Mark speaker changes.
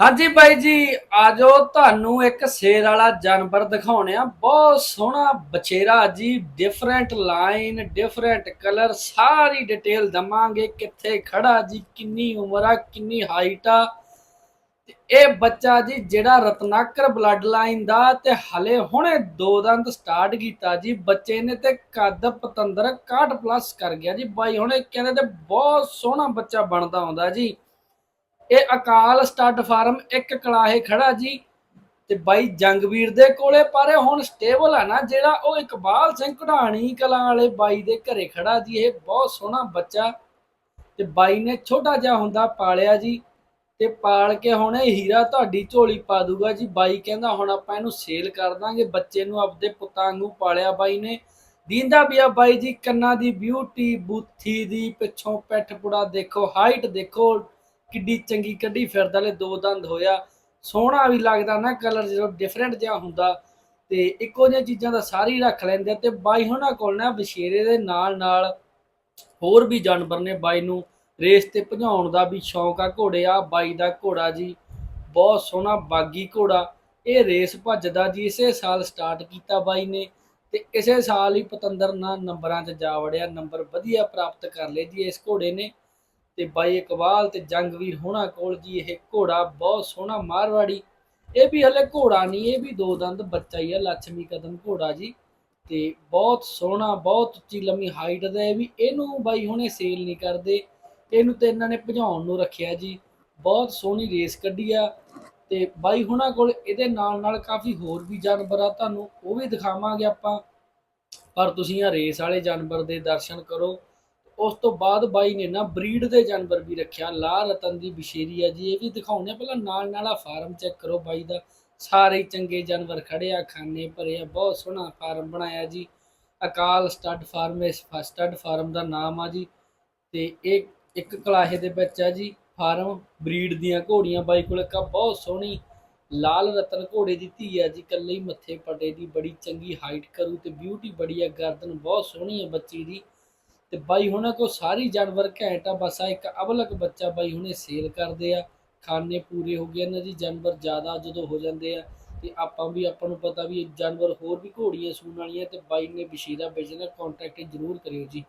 Speaker 1: ਹਾਂਜੀ ਬਾਈ ਜੀ ਆਜੋ ਤੁਹਾਨੂੰ ਇੱਕ ਸ਼ੇਰ ਵਾਲਾ ਜਾਨਵਰ ਦਿਖਾਉਣੇ ਆ। ਬਹੁਤ ਸੋਹਣਾ ਬਛੇਰਾ ਜੀ ਡਿਫਰੈਂਟ ਲਾਈਨ ਡਿਫਰੈਂਟ ਕਲਰ ਸਾਰੀ ਡਿਟੇਲ ਦਵਾਂਗੇ ਕਿੱਥੇ ਖੜਾ ਜੀ, ਕਿੰਨੀ ਉਮਰ ਆ, ਕਿੰਨੀ ਹਾਈਟ ਆ। ਇਹ ਬੱਚਾ ਜੀ, ਜਿਹੜਾ ਰਤਨਾਕਰ ਬਲੱਡ ਲਾਈਨ ਦਾ ਤੇ ਹਲੇ ਹੁਣੇ ਦੋ ਦੰਦ ਸਟਾਰਟ ਕੀਤਾ ਜੀ, ਬੱਚੇ ਨੇ ਤੇ ਕੱਦ ਪਤੰਦਰ 61 ਪਲੱਸ ਕਰ ਗਿਆ ਜੀ। ਬਾਈ ਹੁਣੇ ਕਹਿੰਦੇ ਤੇ ਬਹੁਤ ਸੋਹਣਾ ਬੱਚਾ ਬਣਦਾ ਆਉਂਦਾ ਜੀ। ਇਹ ਅਕਾਲ ਸਟੱਡ ਫਾਰਮ ਇੱਕ ਕਲਾਹੇ ਖੜਾ ਜੀ ਤੇ ਬਾਈ ਜੰਗਵੀਰ ਦੇ ਕੋਲੇ, ਪਰ ਇਹ ਹੁਣ ਸਟੇਬਲ ਹੈ ਨਾ ਜਿਹੜਾ ਉਹ ਇਕਬਾਲ ਸਿੰਘ ਕਢਾਣੀ ਕਲਾਂ ਵਾਲੇ ਬਾਈ ਦੇ ਘਰੇ ਖੜਾ ਜੀ। ਇਹ ਬਹੁਤ ਸੋਹਣਾ ਬੱਚਾ ਤੇ ਬਾਈ ਨੇ ਛੋਟਾ ਜਿਹਾ ਹੁੰਦਾ ਪਾਲਿਆ ਜੀ ਤੇ ਪਾਲ ਕੇ ਹੁਣ ਇਹ ਹੀਰਾ ਤੁਹਾਡੀ ਝੋਲੀ ਪਾ ਦੂਗਾ ਜੀ। ਬਾਈ ਕਹਿੰਦਾ ਹੁਣ ਆਪਾਂ ਇਹਨੂੰ ਸੇਲ ਕਰ ਦਾਂਗੇ। ਬੱਚੇ ਨੂੰ ਆਪਦੇ ਪੁੱਤਾਂ ਵਾਂਗੂ ਪਾਲਿਆ ਬਾਈ ਨੇ। ਦੀਂਦਾ ਵੀ ਆ ਬਾਈ ਜੀ ਕੰਨਾਂ ਦੀ ਬਿਊਟੀ ਬੂਥੀ ਦੀ ਪਿੱਛੋਂ ਪਿੱਠ ਪੁੜਾ ਦੇਖੋ ਹਾਈਟ ਦੇਖੋ। ਕਿੱਡੀ ਚੰਗੀ ਕੱਢੀ, ਫਿਰਦਾ ਲੈ ਦੋ ਦੰਦ ਹੋਇਆ। ਸੋਹਣਾ ਵੀ ਲੱਗਦਾ ਨਾ ਕਲਰ ਜਦੋਂ ਡਿਫਰੈਂਟ ਜਿਹਾ ਹੁੰਦਾ, ਤੇ ਇੱਕੋ ਜਿਹੀਆਂ ਚੀਜ਼ਾਂ ਦਾ ਸਾਰੀ ਰੱਖ ਲੈਂਦੇ ਆ ਤੇ ਬਾਈ ਹੁਣਾਂ ਕੋਲ ਨਾ ਬਸ਼ੇਰੇ ਦੇ ਨਾਲ ਨਾਲ ਹੋਰ ਵੀ ਜਾਨਵਰ ਨੇ ਬਾਈ ਨੂੰ। ਰੇਸ ਤੇ ਭਜਾਉਣ ਦਾ ਵੀ ਸ਼ੌਂਕ ਆ ਘੋੜੇ ਆ ਬਾਈ ਦਾ ਘੋੜਾ ਜੀ, ਬਹੁਤ ਸੋਹਣਾ ਬਾਗੀ ਘੋੜਾ। ਇਹ ਰੇਸ ਭੱਜਦਾ ਜੀ, ਇਸੇ ਸਾਲ ਸਟਾਰਟ ਕੀਤਾ ਬਾਈ ਨੇ ਤੇ ਇਸੇ ਸਾਲ ਹੀ ਪਤੰਦਰ ਨਾਲ ਨੰਬਰਾਂ 'ਚ ਜਾ ਵੜਿਆ, ਨੰਬਰ ਵਧੀਆ ਪ੍ਰਾਪਤ ਕਰ ਲਏ ਜੀ ਇਸ ਘੋੜੇ ਨੇ। ਤੇ ਬਾਈ ਇਕਬਾਲ ਤੇ ਜੰਗਵੀਰ ਹੋਣਾ ਕੋਲ ਜੀ ਇਹ ਘੋੜਾ, ਬਹੁਤ ਸੋਹਣਾ ਮਾਰਵਾੜੀ। ਇਹ ਵੀ ਹਲੇ ਘੋੜਾ ਨਹੀਂ, ਇਹ ਵੀ ਦੋ ਦੰਦ ਬੱਚਾ ਹੀ ਆ ਲక్ష్ਮੀ ਕਦਮ ਘੋੜਾ ਜੀ। ਤੇ ਬਹੁਤ ਸੋਹਣਾ, ਬਹੁਤ ਉੱਚੀ ਲੰਮੀ ਹਾਈਟ ਦਾ ਇਹ ਵੀ। ਇਹਨੂੰ ਬਾਈ ਹੁਣੇ ਸੇਲ ਨਹੀਂ ਕਰਦੇ। ਇਹਨੂੰ ਤੇ ਇਹਨਾਂ ਨੇ ਭਜਾਉਣ ਨੂੰ ਰੱਖਿਆ ਜੀ। ਬਹੁਤ ਸੋਹਣੀ ਰੇਸ ਕੱਢੀ ਆ। ਤੇ ਬਾਈ ਹੁਣਾਂ ਕੋਲ ਇਹਦੇ ਨਾਲ ਨਾਲ ਕਾਫੀ ਹੋਰ ਵੀ ਜਾਨਵਰ ਆ, ਤੁਹਾਨੂੰ ਉਹ ਵੀ ਦਿਖਾਵਾਂਗੇ ਆਪਾਂ। ਪਰ ਤੁਸੀਂ ਆ ਰੇਸ ਵਾਲੇ ਜਾਨਵਰ ਦੇ ਦਰਸ਼ਨ ਕਰੋ। ਉਸ ਤੋਂ ਬਾਅਦ ਬਾਈ ਨੇ ਨਾ ਬਰੀਡ ਦੇ ਜਾਨਵਰ ਵੀ ਰੱਖਿਆ ਲਾ ਰਤਨ ਦੀ ਬਸ਼ੇਰੀ ਆ ਜੀ, ਇਹ ਵੀ ਦਿਖਾਉਂਦੇ ਆ, ਪਹਿਲਾਂ ਨਾਲ ਨਾਲ ਆ ਫਾਰਮ ਚੈੱਕ ਕਰੋ ਬਾਈ ਦਾ, ਸਾਰੇ ਚੰਗੇ ਜਾਨਵਰ ਖੜੇ ਆ, ਖਾਨੇ ਭਰੇ ਆ, ਬਹੁਤ ਸੋਹਣਾ ਫਾਰਮ ਬਣਾਇਆ ਜੀ, ਅਕਾਲ ਸਟੱਡ ਫਾਰਮ, ਇਸ ਸਟੱਡ ਫਾਰਮ ਦਾ ਨਾਮ ਆ ਜੀ, ਤੇ ਇਹ ਇੱਕ ਕਲਾਹੇ ਦੇ ਵਿੱਚ ਆ ਜੀ, ਫਾਰਮ ਬਰੀਡ ਦੀਆਂ ਘੋੜੀਆਂ, ਬਾਈ ਕੋਲ ਇੱਕ ਬਹੁਤ ਸੋਹਣੀ ਲਾਲ ਰਤਨ ਘੋੜੇ ਦੀ ਧੀ ਆ ਜੀ ਕੱਲੇ ਹੀ ਮੱਥੇ ਪਟੇ ਦੀ, ਬੜੀ ਚੰਗੀ ਹਾਈਟ ਕਰੂ ਤੇ ਬਿਊਟੀ ਬੜੀ ਆ, ਗਰਦਨ ਬਹੁਤ ਸੋਹਣੀ ਆ ਬੱਚੀ ਦੀ ਤੇ ਬਾਈ ਹੁਣਾਂ ਕੋ ਸਾਰੀ ਜਾਨਵਰ ਘੈਂਟ ਆ, ਬਸ ਆ ਇੱਕ ਅਵਲਕ ਬੱਚਾ ਬਾਈ ਹੁਣੇ ਸੇਲ ਕਰਦੇ ਆ। ਖਾਨੇ ਪੂਰੇ ਹੋ ਗਏ ਇਹਨਾਂ ਦੀ, ਜਾਨਵਰ ਜ਼ਿਆਦਾ ਜਦੋਂ ਹੋ ਜਾਂਦੇ ਆ, ਤੇ ਆਪਾਂ ਵੀ, ਆਪਾਂ ਨੂੰ ਪਤਾ ਵੀ ਜਾਨਵਰ ਹੋਰ ਵੀ ਘੋੜੀਆਂ ਸੂਣ ਵਾਲੀਆਂ, ਤੇ ਬਾਈ ਨੇ ਬਸ਼ੀਰਾ ਵੇਚਣਾ ਕੰਟੈਕਟ ਜ਼ਰੂਰ ਕਰਿਓ ਜੀ।